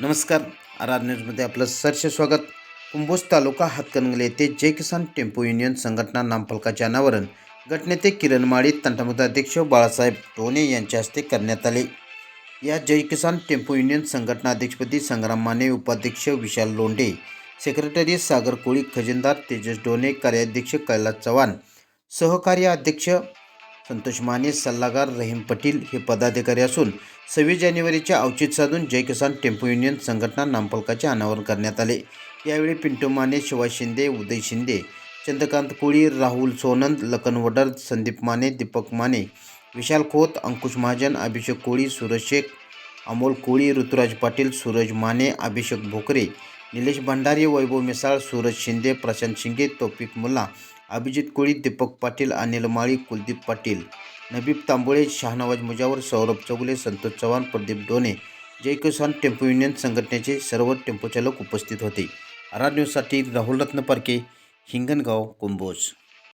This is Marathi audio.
नमस्कार. आर आर न्यूजमध्ये आपलं सरसे स्वागत. कुंभोज तालुका हातकणंगले येथे जय किसान टेम्पो युनियन संघटना नामफलकाच्या अनावरण गटनेते किरण माळी अध्यक्ष बाळासाहेब टोने यांच्या हस्ते करण्यात आले. या जय किसान टेम्पो युनियन संघटना अध्यक्षपदी संग्राम माने उपाध्यक्ष विशाल लोंढे सेक्रेटरी सागर कोळी खजिनदार तेजस डोने कार्याध्यक्ष कैलास चव्हाण सहकार्य अध्यक्ष संतोष माने सल्लागार रहीम पटील हे पदाधिकारी असून सव्वीस जानेवारीचे औचित साधून जय किसान टेम्पो युनियन संघटना नामफलकाचे अनावरण करण्यात आले. यावेळी पिंटू माने शिवाय शिंदे उदय शिंदे चंद्रकांत कोळी राहुल सोनंद लखन वडर संदीप माने दीपक माने विशाल खोत अंकुश महाजन अभिषेक कोळी सूरज शेख अमोल कोळी ऋतुराज पाटील सूरज माने अभिषेक भोकरे निलेश भंडारी वैभव मिसाळ सूरज शिंदे प्रशांत शिंगे तौफिक मुल्ला अभिजित कोळी दीपक पाटील अनिल माळी कुलदीप पाटील नबीब तांबोळे शहानवाज मुजावर सौरभ चौगुले संतोष चव्हाण प्रदीप डोने जय किसान टेम्पो युनियन संघटनेचे सर्व टेम्पो चालक उपस्थित होते. आर न्यूजसाठी राहुल पारखे हिंगणगाव कुंभोज.